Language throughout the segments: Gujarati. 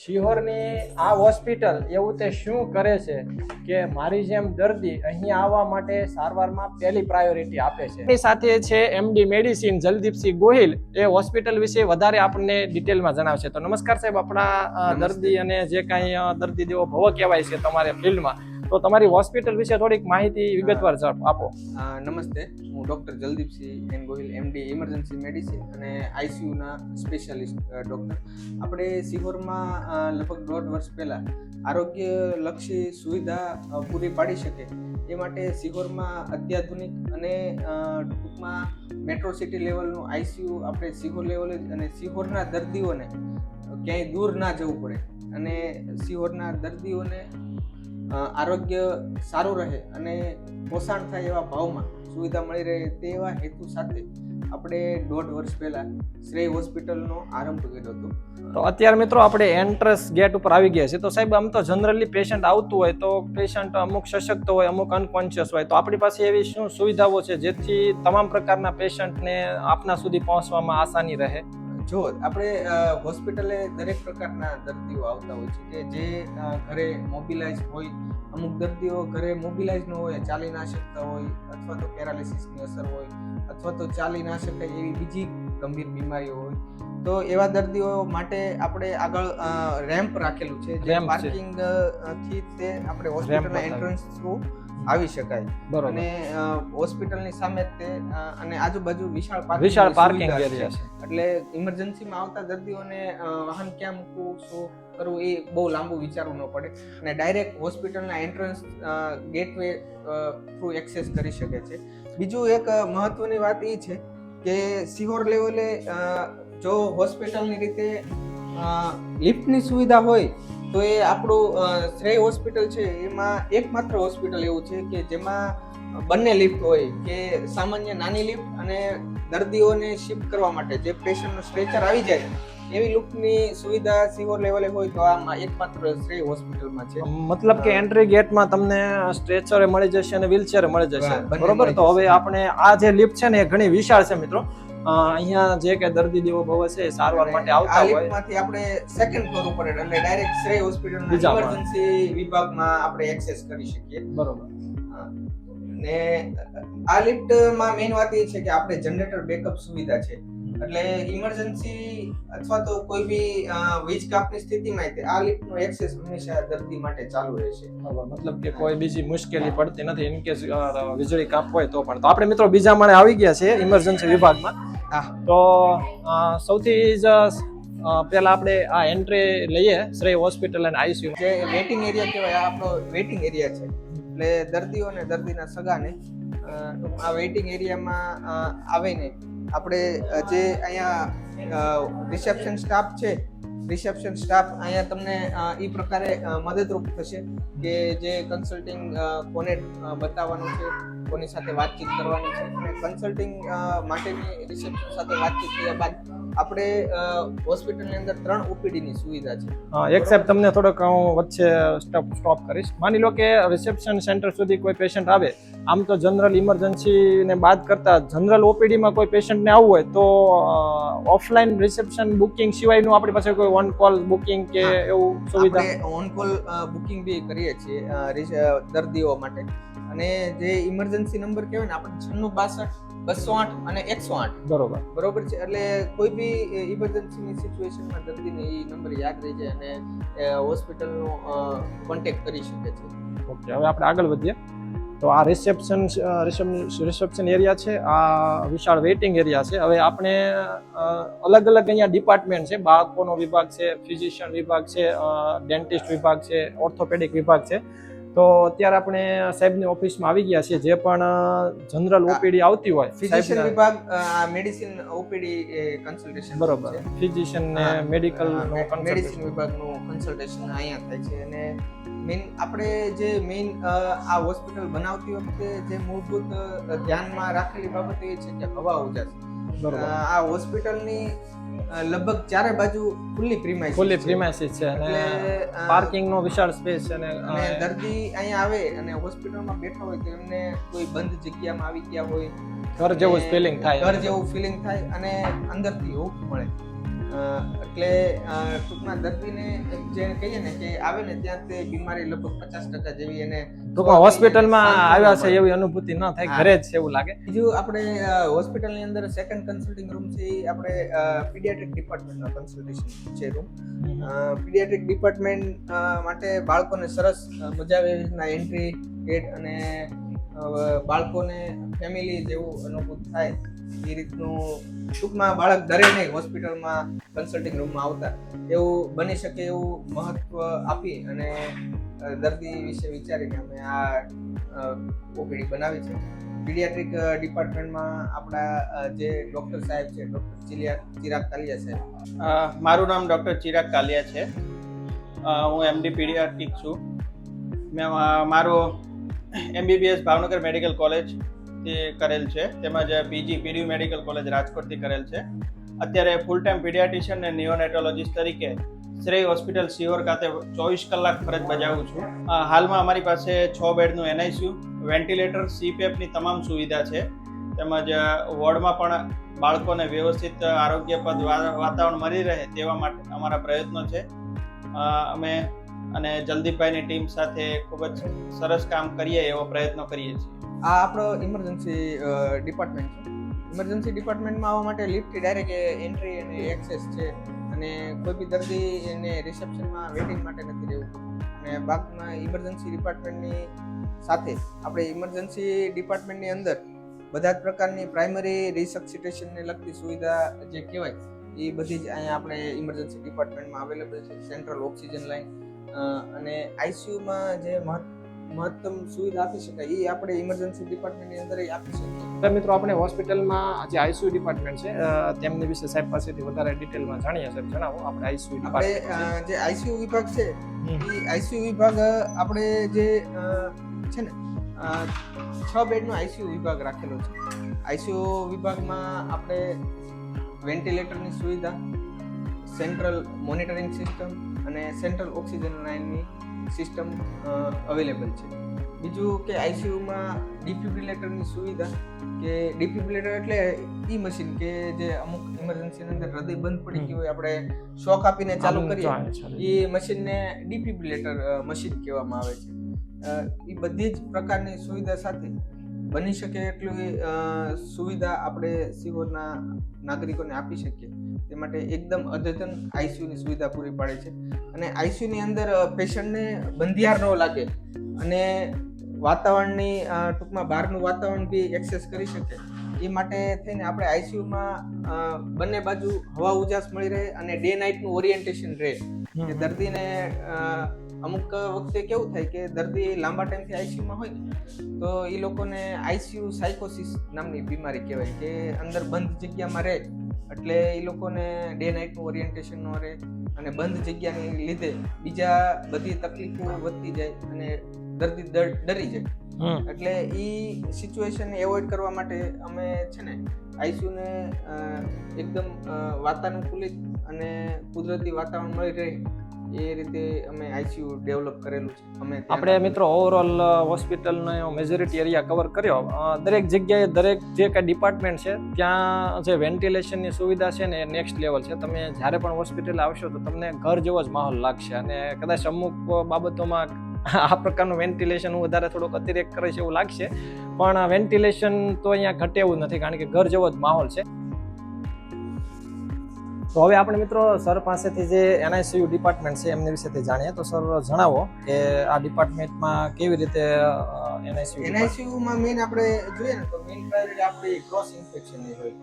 શિહોરની આ હોસ્પિટલ એવું તે શું કરે છે કે મારી જેમ દર્દી અહીં આવવા માટે સારવારમાં પહેલી પ્રાયોરિટી આપે છે? એની સાથે છે એમડી મેડિસિન જલદીપસિંહ ગોહિલ. એ હોસ્પિટલ વિશે વધારે આપણને ડિટેલમાં જણાવશે. તો નમસ્કાર સાહેબ આપણા દર્દી અને જે કાંઈ દર્દી દેવો ભવો કહેવાય છે તમારે ફિલ્ડમાં તો તમારી હોસ્પિટલ વિશે થોડીક માહિતી વિગતવાર આપો. નમસ્તે. હું doctor Jaldipsinh N Gohil MD emergency medicine અને આઈસીયુના સ્પેશિયાલિસ્ટ ડૉક્ટર. આપણે સિહોરમાં લગભગ દોઢ વર્ષ પહેલાં આરોગ્યલક્ષી સુવિધા પૂરી પાડી શકે એ માટે સિહોરમાં અત્યાધુનિક અને ટૂંકમાં મેટ્રો સિટી લેવલનું આઈસીયુ આપણે સિહોર લેવલે જ અને સિહોરના દર્દીઓને ક્યાંય દૂર ના જવું પડે. અને સિહોરના દર્દીઓને આરોગ્ય સારું રહે અને પોષણ થાય એવા ભાવમાં સુવિધા મળી રહે તેવા હેતુ સાથે આપણે દોઢ વર્ષ પહેલા શ્રેય હોસ્પિટલનો આરંભ કર્યો હતો. તો અત્યારે મિત્રો આપણે એન્ટ્રન્સ ગેટ ઉપર આવી ગયા છે તો સાહેબ, આમ તો જનરલી પેશન્ટ આવતું હોય તો પેશન્ટ અમુક સશક્ત હોય, અમુક અનકોન્શિયસ હોય. તો આપણી પાસે એવી શું સુવિધાઓ છે જેથી તમામ પ્રકારના પેશન્ટને આપના સુધી પહોંચવામાં આસાની રહે? જો આપણે હોસ્પિટલે દરેક પ્રકારના દર્દીઓ આવતા હોય છે કે જે ઘરે મોબિલાઇઝ હોય, અમુક દર્દીઓ ઘરે મોબિલાઇઝ ન હોય, ચાલી ના શકતા હોય, અથવા તો પેરાલિસિસની અસર હોય, અથવા તો ચાલી ના શકાય એવી બીજી ગંભીર બીમારીઓ હોય. તો એવા દર્દીઓ માટે આપણે આગળ રેમ્પ રાખેલું છે જે પાર્કિંગથી તે આપણે હોસ્પિટલના એન્ટ્રન્સ થ્રુ આવી શકાય. અને હોસ્પિટલની સામે તે અને આજુબાજુ વિશાળ પાર્કિંગ વિશાળ પાર્કિંગ એરિયા છે. એટલે ઇમરજન્સીમાં આવતા દર્દીઓને વાહન ક્યાં મૂકવું શું કરવું એ બહુ લાંબુ વિચારવું ન પડે. અને ડાયરેક્ટ હોસ્પિટલના એન્ટ્રન્સ ગેટવે થ્રુ એક્સેસ કરી શકે છે. બીજું એક મહત્વની વાત એ છે કે સિહોર લેવલે જો હોસ્પિટલની રીતે લિફ્ટની સુવિધા હોય, તો એ આપણું શ્રેય હોસ્પિટલ છે. એમાં એકમાત્ર હોસ્પિટલ એવું છે કે જેમાં બંને લિફ્ટ હોય, કે સામાન્ય નાની લિફ્ટ અને દર્દીઓને શિફ્ટ કરવા માટે, જે પેશન્ટનું સ્ટ્રેચર આવી જાય એવી લિફ્ટની સુવિધા સિવોર લેવલે હોય તો આમાં એકમાત્ર શ્રેય હોસ્પિટલમાં છે. મતલબ કે એન્ટ્રી ગેટમાં તમને સ્ટ્રેચરે મળી જશે અને વ્હીલચેર મળી જશે. બરોબર તો હવે આપણે આ જે લિફ્ટ છે ને એ ઘણી વિશાળ છે મિત્રો. અહીંયા જે કે દર્દી દેવો ભવ છે સારવાર માટે આવતા હોય. લિફ્ટમાંથી આપણે સેકન્ડ ફ્લોર ઉપર એટલે ડાયરેક્ટ શ્રેય હોસ્પિટલના ઇમરજન્સી વિભાગમાં આપણે એક્સેસ કરી શકીએ. બરોબર. ને આ લિફ્ટમાં મેઇન વાત એ છે કે આપણે જનરેટર બેકઅપ સુવિધા છે. એટલે ઇમરજન્સી અથવા તો કોઈ બી વીજ કાપની સ્થિતિમાં તે આ લિફ્ટનો એક્સેસ હંમેશા દર્દી માટે ચાલુ રહેશે. મતલબ કે કોઈ બીજી મુશ્કેલી પડતી નથી. ઇન કેસ વીજળી કાપ હોય તો પણ. તો આપણે મિત્રો બીજા માળે આવી ગયા છે ઇમરજન્સી વિભાગમાં. તો સૌથી જ પહેલા આપણે આ એન્ટ્રી લઈએ શ્રેય હોસ્પિટલ અને આઈસીયુ જે વેટિંગ એરિયા કહેવાય આપણો વેટિંગ એરિયા છે. એટલે દર્દીઓ અને દર્દીના સગાને આ વેઇટિંગ એરિયામાં આવીને આપણે જે અહીંયા રિસેપ્શન સ્ટાફ છે રિસેપ્શન સ્ટાફ અહીંયા તમને એ પ્રકારે મદદરૂપ થશે કે જે કન્સલ્ટિંગ કોને બતાવવાનું છે, કોની સાથે વાતચીત કરવાની છે. અને કન્સલ્ટિંગ માટેની રિસેપ્શન સાથે વાતચીત કર્યા બાદ આપણે હોસ્પિટલની અંદર ત્રણ ઓપીડીની સુવિધા છે. એક સાહેબ તમને થોડોક હું વચ્ચે સ્ટોપ સ્ટોપ કરીશ. માની લો કે રિસેપ્શન સેન્ટર સુધી કોઈ પેશન્ટ આવે આમ તો જનરલ ઇમરજન્સી ને બાદ કરતા જનરલ ઓપીડીમાં કોઈ પેશન્ટને આવવું હોય તો ઓફલાઈન રિસેપ્શન બુકિંગ સિવાયનું આપણી પાસે કોઈ ઓન કોલ બુકિંગ કે એવું સુવિધા? ઓન કોલ બુકિંગ બી કરીએ છીએ દર્દીઓ માટે. અને જે ઇમરજન્સી નંબર કહેવાય ને આપણે છન્નું બાસઠ બસો આઠ અને એકસો આઠ બરોબર. બરોબર છે? એટલે કોઈ બી ઇમરજન્સીની સિચ્યુએશનમાં દર્દીને એ નંબર યાદ રહી જાય અને હોસ્પિટલનો કોન્ટેક્ટ કરી શકે છે. ઓકે હવે આપણે આગળ વધીએ. તો આ રિસેપ્શન રિસેપ્શન એરિયા છે આ વિશાળ વેઇટિંગ એરિયા છે. હવે આપણે અલગ અલગ અહીંયા ડિપાર્ટમેન્ટ છે. બાળકોનો વિભાગ છે ફિઝિશિયન વિભાગ છે ડેન્ટિસ્ટ વિભાગ છે ઓર્થોપેડિક વિભાગ છે. તો અત્યારે આપણે સાહેબની ઓફિસમાં આવી ગયા છીએ જે પણ જનરલ ઓપીડી આવતી હોય ફિઝિશિયન વિભાગ આ મેડિસિન ઓપીડી કન્સલ્ટેશન બરોબર. ફિઝિશિયન ને મેડિકલ મેડિસિન વિભાગનું કન્સલ્ટેશન અહીંયા થાય છે. અને મેઇન આપણે જે મેઇન આ હોસ્પિટલ બનાવતી વખતે જે મૂળભૂત ધ્યાનમાં રાખેલી બાબત એ છે કે હવા ઉજાસ. આ હોસ્પિટલની લગભગ ચારે બાજુ ખુલ્લી પ્રીમાઇસ ફૂલી પ્રીમાઇસીસ છે અને પાર્કિંગ નો વિશાળ સ્પેસ છે અને દર્દી અહીંયા આવે અને હોસ્પિટલમાં બેઠા હોય તો એમને કોઈ બંધ જગ્યામાં આવી ગયા હોય ઘર જેવું ફિલિંગ થાય. ઘર જેવું ફિલિંગ થાય અને અંદરથી એવું મળે. એટલે ટૂંકમાં દર્દીને જે કહીએ ને કે આવે ને ત્યાં તે બીમારી લગભગ પચાસ ટકા જેવી એને ટૂંકમાં હોસ્પિટલમાં આવ્યા છે એવી અનુભૂતિ ન થાય ઘરે જ એવું લાગે. બીજું આપણે હોસ્પિટલની અંદર સેકન્ડ કન્સલ્ટિંગ રૂમ છે એ આપણે પીડિયાટ્રિક ડિપાર્ટમેન્ટનો કન્સલ્ટેશન છે રૂમ પીડિયાટ્રિક ડિપાર્ટમેન્ટ માટે બાળકોને સરસ મજા આવે એવી રીતના એન્ટ્રી ગેટ અને બાળકોને ફેમિલી જેવું અનુભૂત થાય. એ રીતનું ટૂંકમાં બાળક ડરે હોસ્પિટલમાં કન્સલ્ટિંગ રૂમમાં આવતા. એવું બની શકે એવું મહત્વ આપી અને દર્દી વિશે વિચારીને અમે આ ઓપીડી બનાવી છે. પીડિયાટ્રિક ડિપાર્ટમેન્ટમાં આપણા જે ડૉક્ટર સાહેબ છે, ડૉક્ટર ચિલિયા, ચિરાગ કાલિયા સાહેબ. મારું નામ ડૉક્ટર ચિરાગ કાલિયા છે. હું એમડી પીડિયાટ્રિક છું. મેં મારો એમબીબીએસ ભાવનગર મેડિકલ કોલેજથી કરેલ છે. તેમજ પીજી પીડી મેડિકલ કોલેજ રાજકોટથી કરેલ છે. અત્યારે ફૂલ ટાઈમ પીડિયાટિશિયન અને નિયોનેટોલોજીસ્ટ તરીકે શ્રેય હોસ્પિટલ સિહોર ખાતે ચોવીસ કલાક ફરજ બજાવું છું. હાલમાં અમારી પાસે છ બેડનું એનઆઈસીયુ વેન્ટિલેટર સીપેપની તમામ સુવિધા છે. તેમજ વોર્ડમાં પણ બાળકોને વ્યવસ્થિત આરોગ્યપ્રદ વાતાવરણ મળી રહે તેવા માટે અમારા પ્રયત્નો છે. અમે અને જલ્દીભાઈની ટીમ સાથે ખૂબ જ સરસ કામ કરીએ એવો પ્રયત્નો કરીએ છીએ. આ આપણો ઇમરજન્સી ડિપાર્ટમેન્ટ છે. ઇમરજન્સી ડિપાર્ટમેન્ટમાં આવવા માટે લિફ્ટથી ડાયરેક્ટ એન્ટ્રી અને એક્સેસ છે અને કોઈ બી દર્દી એને રિસેપ્શનમાં વેટિંગ માટે નથી રહેવું. અને બાકીમાં ઇમરજન્સી ડિપાર્ટમેન્ટની સાથે આપણે ઇમરજન્સી ડિપાર્ટમેન્ટની અંદર બધા જ પ્રકારની પ્રાઇમરી રિસક્સિટેશનને લગતી સુવિધા જે કહેવાય, એ બધી જ અહીંયા આપણે ઇમરજન્સી ડિપાર્ટમેન્ટમાં અવેલેબલ છે. સેન્ટ્રલ ઓક્સિજન લાઇન અને આઈસીયુમાં જે મહત્ મહત્તમ સુવિધા આપી શકાય. એ આપણે ઇમરજન્સી ડિપાર્ટમેન્ટની અંદર આપી શકીએ. મિત્રો આપણે હોસ્પિટલમાં જે આઈસીયુ ડિપાર્ટમેન્ટ છે તેમની વિશે સાહેબ પાસેથી વધારે ડિટેલમાં જાણીએ સાહેબ જણાવો આપણે આઈસીયુ આપણે જે આઈસીયુ વિભાગ છે એ આઈસીયુ વિભાગ આપણે જે છે ને છ બેડનો આઈસીયુ વિભાગ રાખેલો છે. આઈસીયુ વિભાગમાં આપણે વેન્ટિલેટરની સુવિધા સેન્ટ્રલ મોનિટરિંગ સિસ્ટમ અને સેન્ટ્રલ ઓક્સિજન લાઇનની સિસ્ટમ અવેલેબલ છે. બીજું કે આઈસીયુમાં ડિફિબ્રિલેટરની સુવિધા કે ડિફિબ્રિલેટર એટલે ઈ મશીન કે જે અમુક ઇમરજન્સીની અંદર હૃદય બંધ પડી ગયું હોય આપણે શોક આપીને ચાલુ કરીએ એ મશીનને ડિફિબ્રિલેટર મશીન કહેવામાં આવે છે. એ બધી જ પ્રકારની સુવિધા સાથે બની શકે એટલી સુવિધા આપણે સિહોરના નાગરિકોને આપી શકીએ. તે માટે એકદમ અદ્યતન આઈસીયુની સુવિધા પૂરી પાડે છે. અને આઈસીયુની અંદર પેશન્ટને બંધિયાર ન લાગે અને વાતાવરણની ટૂંકમાં બહારનું વાતાવરણ બી એક્સેસ કરી શકે. એ માટે થઈને આપણે આઈસીયુમાં બંને બાજુ હવા ઉજાસ મળી રહે અને ડે નાઇટનું ઓરિએન્ટેશન રહે. કે દર્દીને અમુક વખતે કેવું થાય કે દર્દી લાંબા ટાઈમથી આઈસીયુમાં હોય ને તો એ લોકોને આઈસીયુ સાયકોસિસ નામની બીમારી કહેવાય કે અંદર બંધ જગ્યામાં રહે. એટલે એ લોકોને ડે નાઇટનું ઓરિએન્ટેશન ન રહે અને બંધ જગ્યાને લીધે બીજા બધી તકલીફો વધતી જાય અને દર્દી દર- ડરી જાય. એટલે એ સિચ્યુએશન એવોઇડ કરવા માટે અમે છે ને આઈસીયુને એકદમ વાતાનુકૂલિત અને કુદરતી વાતાવરણ મળી રહે. એ રીતે અમે આઈસીયુ ડેવલપ કરેલું છે. અમે આપણે મિત્રો ઓવરઓલ હોસ્પિટલનો મેજોરિટી એરિયા કવર કર્યો. દરેક જગ્યાએ દરેક જે કાંઈ ડિપાર્ટમેન્ટ છે ત્યાં જે વેન્ટિલેશનની સુવિધા છે ને એ નેક્સ્ટ લેવલ છે. તમે જ્યારે પણ હોસ્પિટલ આવશો તો તમને ઘર જેવો જ માહોલ લાગશે. અને કદાચ અમુક બાબતોમાં આ પ્રકારનું વેન્ટિલેશન હું વધારે થોડુંક અતિરેક કરે છે એવું લાગશે. પણ વેન્ટિલેશન તો અહીંયા ઘટે એવું નથી કારણ કે ઘર જેવો જ માહોલ છે. તો હવે આપણે મિત્રો સર પાસેથી જે એનઆઈસીયુ ડિપાર્ટમેન્ટ છે એમની વિશેથી જાણીએ. તો સર જણાવો કે આ ડિપાર્ટમેન્ટમાં કેવી રીતે એનઆઈસીયુ એનઆઈસીયુમાં મેઇન આપણે જોઈએ ને તો મેઇન પ્રાયોરિટી આપણી ક્રોસ ઇન્ફેક્શનની હોય.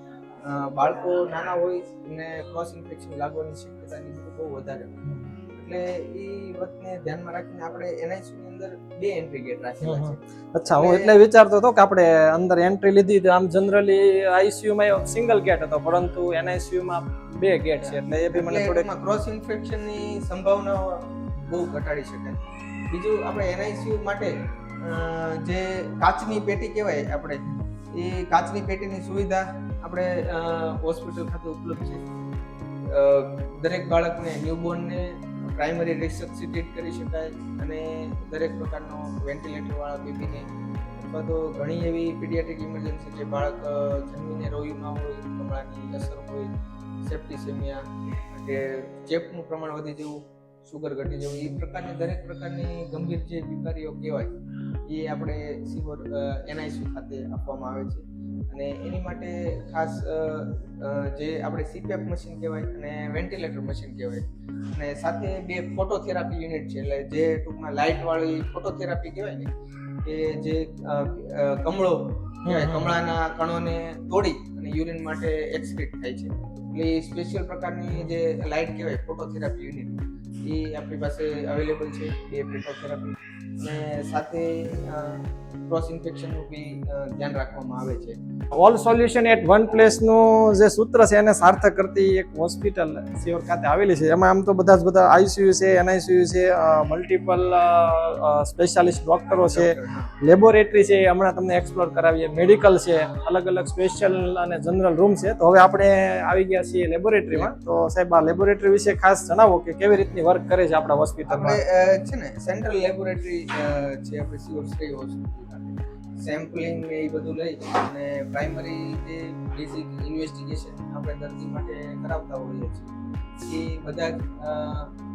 બાળકો નાના હોય અને ક્રોસ ઇન્ફેક્શન લાગવાની શક્યતાની બહુ વધારે હોય. એટલે એ વાતને ધ્યાનમાં રાખીને આપણે એનઆઈસીયુની અંદર બે એન્ટ્રી ગેટ રાખેલા છે. અચ્છા હું એટલે વિચારતો હતો કે આપણે અંદર એન્ટ્રી લીધી આમ જનરલી આઈસીયુમાં સિંગલ ગેટ હતો પરંતુ એનઆઈસીયુમાં બે ગેટ છે. એટલે એ બી મને થોડે ક્રોસ ઇન્ફેક્શનની સંભાવના બહુ ઘટાડી શકાય બીજું આપણે એનઆઈસીયુ માટે અ, જે કાચની પેટી કહેવાય આપણે એ કાચની પેટીની સુવિધા આપણે હોસ્પિટલ ખાતે ઉપલબ્ધ છે. દરેક બાળકને ન્યૂબોર્નને પ્રાઇમરી રિસક્સિટેટ કરી શકાય અને દરેક પ્રકારનો વેન્ટિલેટર વાળા બેબીને અથવા તો ઘણી એવી પીડિયાટ્રિક ઇમરજન્સી જે બાળક જન્મીને રોયુમાં હોય કમળાની અસર હોય સેપ્ટિસેમિયા કે ચેપનું પ્રમાણ વધી જવું સુગર ઘટી જવું એ પ્રકારની દરેક પ્રકારની ગંભીર જે બીમારીઓ કહેવાય એ આપણે સિવર એનઆઈસી ખાતે આપવામાં આવે છે. અને એની માટે ખાસ જે આપણે સીપેપ મશીન કહેવાય અને વેન્ટિલેટર મશીન કહેવાય. અને સાથે બે ફોટોથેરાપી યુનિટ છે એટલે જે ટૂંકમાં લાઇટવાળી ફોટોથેરાપી કહેવાય ને કે જે કમળો કહેવાય કમળાના કણોને તોડી અને યુરિન માટે એક્સક્રીટ થાય છે. એટલે એ સ્પેશિયલ પ્રકારની જે લાઇટ કહેવાય ફોટોથેરાપી યુનિટ એ આપણી પાસે અવેલેબલ છે, બે ફોટોથેરાપી અને સાથે ક્રોસ ઇન્ફેક્શનનું બી ધ્યાન રાખવામાં આવે છે. ઓલ સોલ્યુશન એટ વન પ્લેસનું જે સૂત્ર છે એને સાર્થક કરતી એક હોસ્પિટલ સિયોર ખાતે આવેલી છે. એમાં આમ તો બધા જ બધા આઈસીયુ છે એનઆઈસીયુ છે મલ્ટિપલ સ્પેશિયાલિસ્ટ ડોક્ટરો છે લેબોરેટરી છે હમણાં તમને એક્સપ્લોર કરાવીએ. મેડિકલ છે અલગ અલગ સ્પેશિયલ અને જનરલ રૂમ છે. તો હવે આપણે આવી ગયા છીએ લેબોરેટરીમાં તો સાહેબ આ લેબોરેટરી વિશે ખાસ જણાવો કે કેવી રીતની વર્ક કરે છે આપણા હોસ્પિટલમાં છે ને સેન્ટ્રલ લેબોરેટરી છે આપણે સિયોર શ્રેય હોસ્પિટલ સેમ્પલિંગ એ બધું લઈ અને પ્રાઇમરી જે બેઝિક ઇન્વેસ્ટિગેશન આપણે દર્દી માટે કરાવતા હોઈએ છીએ. એ બધા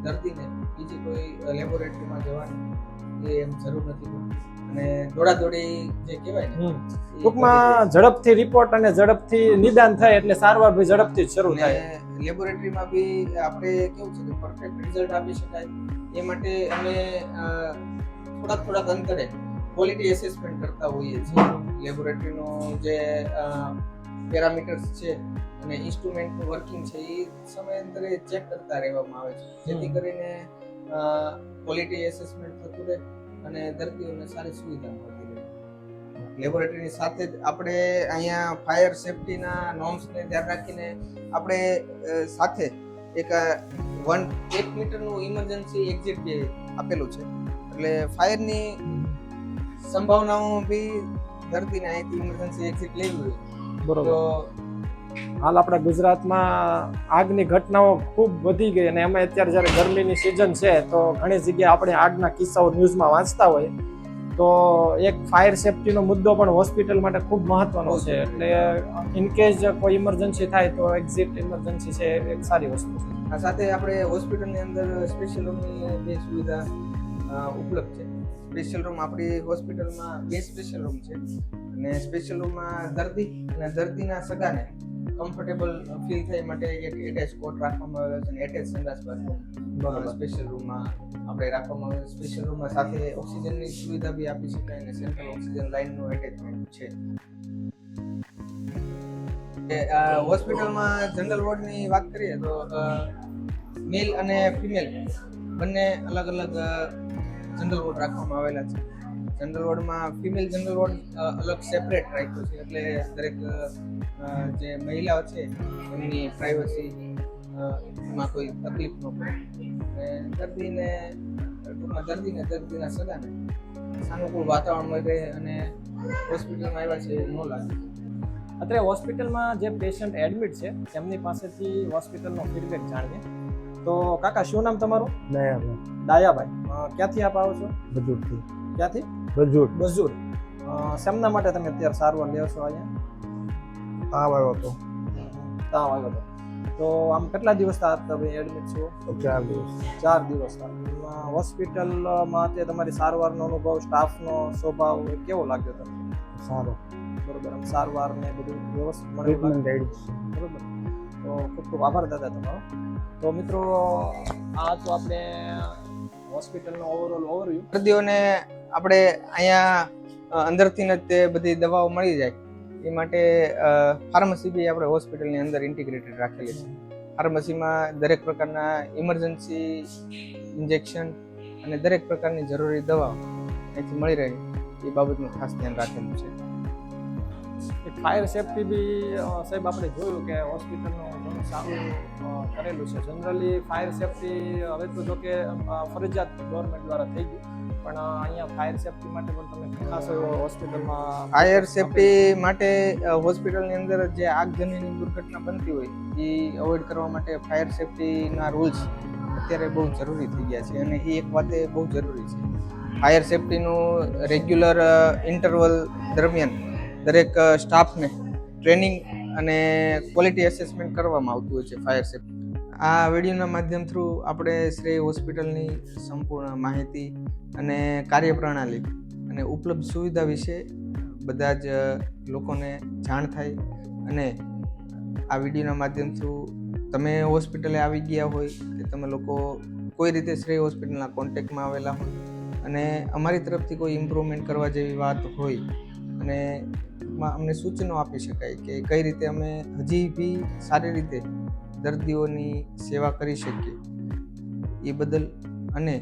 દર્દીને બીજી કોઈ લેબોરેટરીમાં જવાની એ એમ જરૂર નથી પડતી. અને દોડાદોડી જે કહેવાય ને ટૂંકમાં ઝડપથી રિપોર્ટ અને ઝડપથી નિદાન થાય એટલે સારવાર બી ઝડપથી જ શરૂ થાય. લેબોરેટરીમાં બી આપણે કેવું છે કે પરફેક્ટ રિઝલ્ટ આપી શકાય. એ માટે અમે થોડાક થોડાક અંતરે ક્વોલિટી એસેસમેન્ટ કરતા હોઈએ છીએ. લેબોરેટરીનો જે પેરામીટર્સ છે અને ઇન્સ્ટ્રુમેન્ટનું વર્કિંગ છે એ સમયાંતરે ચેક કરતા રહેવામાં આવે છે. જેથી કરીને ક્વોલિટી એસેસમેન્ટ થતું રહે અને દર્દીઓને સારી સુવિધા મળતી રહે. લેબોરેટરીની સાથે જ આપણે અહીંયા ફાયર સેફટીના નોર્મ્સને ધ્યાન રાખીને આપણે સાથે એક વન એક મીટરનું ઇમરજન્સી એક્ઝિટ જે આપેલું છે. એટલે ફાયરની સંભાવનાઓ બી ધરતીને અહીંથી ઇમરજન્સી એક્ઝિટ લેવી હોય. બરોબર. હાલ આપણા ગુજરાતમાં આગની ઘટનાઓ ખૂબ વધી ગઈ અને એમાં અત્યારે જ્યારે ગરમીની સિઝન છે તો ઘણી જગ્યાએ આપણે આગના કિસ્સાઓ ન્યૂઝમાં વાંચતા હોઈએ તો એક ફાયર સેફટીનો મુદ્દો પણ હોસ્પિટલ માટે ખૂબ મહત્વનો છે. એટલે ઇનકેસ કોઈ ઇમરજન્સી થાય તો એક્ઝિટ ઇમરજન્સી છે એક સારી વસ્તુ છે. આ સાથે આપણે હોસ્પિટલની અંદર સ્પેશિયલ જે બે સુવિધા ઉપલબ્ધ છે. સ્પેશિયલ રૂમ આપણી હોસ્પિટલમાં બે સ્પેશિયલ રૂમ છે. અને સ્પેશિયલ રૂમમાં દર્દી અને દર્દીના સગાને કમ્ફર્ટેબલ ફીલ થાય માટે એક એટેચ કોટ રાખવામાં આવેલો છે અને એટેચ સંડાસ બાથરૂમ સ્પેશિયલ રૂમમાં આપણે રાખવામાં આવે સ્પેશિયલ રૂમમાં સાથે ઓક્સિજનની સુવિધા બી આપી શકાય અને સેન્ટ્રલ ઓક્સિજન લાઇનનું એટેચમેન્ટ છે. હોસ્પિટલમાં જનરલ વોર્ડની વાત કરીએ તો મેલ અને ફિમેલ બંને અલગ અલગ જનરલ વોર્ડ રાખવામાં આવેલા છે. જનરલ વોર્ડમાં ફિમેલ જનરલ વોર્ડ અલગ સેપરેટ રાખ્યો છે. એટલે દરેક જે મહિલાઓ છે એમની પ્રાઇવસી એમાં કોઈ તકલીફ ન પડે. અને દર્દીને ટૂંકમાં દર્દીને દર્દીના સગાને સાનુકૂળ વાતાવરણ રહે અને હોસ્પિટલમાં આવ્યા છે ન લાગે. અત્યારે હોસ્પિટલમાં જે પેશન્ટ એડમિટ છે તેમની પાસેથી હોસ્પિટલનો ફીડબેક જાણીએ. તો કાકા શું નામ તમારું? નયા ડાયાભાઈ ક્યાંથી આપ આવો છો? બજુટથી ક્યાંથી? બઝુર અ, શેમના માટે તમે અત્યારે સારવાર લ્યો છો અહીંયા? તાવ આવ્યો હતો. તાવ આવ્યો હતો. તો આમ કેટલા દિવસ તમે એડમિટ છો? ચાર દિવસ. ચાર દિવસ હોસ્પિટલમાં તે તમારી સારવારનો અનુભવ સ્ટાફનો સ્વભાવ કેવો લાગ્યો તમને? સારો. બરોબર આમ સારવાર ને બધું વ્યવસ્થિત મળે? બરોબર. તો ખૂબ ખૂબ આભાર દાદા તમારો. તો મિત્રો આ તો આપણે હોસ્પિટલનો ઓવરઓલ ઓવરવ્યૂ દર્દીઓને આપણે અહીંયા અંદરથી જ તે બધી દવાઓ મળી જાય. એ માટે ફાર્મસી બી આપણે હોસ્પિટલની અંદર ઇન્ટિગ્રેટેડ રાખેલી છે. ફાર્મસીમાં દરેક પ્રકારના ઇમરજન્સી ઇન્જેક્શન અને દરેક પ્રકારની જરૂરી દવાઓ અહીંથી મળી રહે. એ બાબતનું ખાસ ધ્યાન રાખેલું છે. એક ફાયર સેફટી બી સાહેબ આપણે જોયું કે હોસ્પિટલનું ઘણું સારું કરેલું છે. જનરલી ફાયર સેફટી હવે તો જો કે ફરજિયાત ગવર્મેન્ટ દ્વારા થઈ ગયું. પણ અહીંયા ફાયર સેફટી માટે પણ તમે ખાસ એવો હોસ્પિટલમાં ફાયર સેફટી માટે હોસ્પિટલની અંદર જે આગજનીની દુર્ઘટના બનતી હોય, એ અવોઇડ કરવા માટે ફાયર સેફટીના રૂલ્સ અત્યારે બહુ જરૂરી થઈ ગયા છે. અને એ એક વાતે બહુ જરૂરી છે. ફાયર સેફટીનું રેગ્યુલર ઇન્ટરવલ દરમિયાન દરેક સ્ટાફને ટ્રેનિંગ અને ક્વોલિટી એસેસમેન્ટ કરવામાં આવતું હોય છે ફાયર સેફ્ટી આ વિડીયોના માધ્યમ થ્રુ આપણે શ્રેય હોસ્પિટલની સંપૂર્ણ માહિતી અને કાર્યપ્રણાલી અને ઉપલબ્ધ સુવિધા વિશે બધા જ લોકોને જાણ થાય અને આ વિડીયોના માધ્યમ થ્રુ તમે હોસ્પિટલે આવી ગયા હોય કે તમે લોકો કોઈ રીતે શ્રેય હોસ્પિટલના કોન્ટેક્ટમાં આવેલા હોય અને અમારી તરફથી કોઈ ઇમ્પ્રુવમેન્ટ કરવા જેવી વાત હોય અને માં અમને સૂચનો આપી શકાય કે કઈ રીતે અમે હજી બી સારી રીતે દર્દીઓની સેવા કરી શકીએ. એ બદલ અને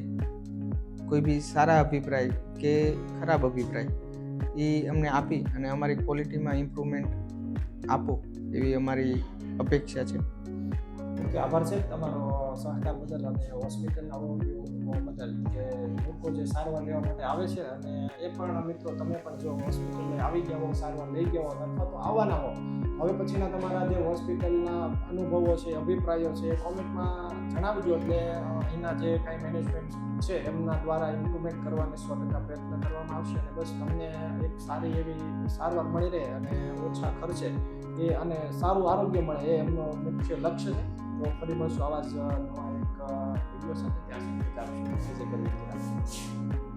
કોઈ બી સારા અભિપ્રાય કે ખરાબ અભિપ્રાય એ અમને આપી અને અમારી ક્વોલિટીમાં ઇમ્પ્રુવમેન્ટ આપો એવી અમારી અપેક્ષા છે. આભાર છે તમારો સહકાર બદલ અને હોસ્પિટલના બદલ કે લોકો જે સારવાર લેવા માટે આવે છે અને એ પણ મિત્રો તમે પણ જો હોસ્પિટલને આવી ગયા હો, સારવાર લઈ ગયા હો અથવા તો આવવાના હો, હવે પછીના તમારા જે હોસ્પિટલના અનુભવો છે, અભિપ્રાયો છે એ કોમેન્ટમાં જણાવજો એટલે એના જે કાંઈ મેનેજમેન્ટ છે એમના દ્વારા ઇમ્પ્રુવમેન્ટ કરવાને સો ટકા પ્રયત્ન કરવામાં આવશે અને બસ તમને એક સારી એવી સારવાર મળી રહે અને ઓછા ખર્ચે એ અને સારું આરોગ્ય મળે એ એમનો મુખ્ય લક્ષ્ય છે. તો ફરી મળશું આવા જ નવા એક વીડિયો સાથે ત્યાં સુધી ચાલશે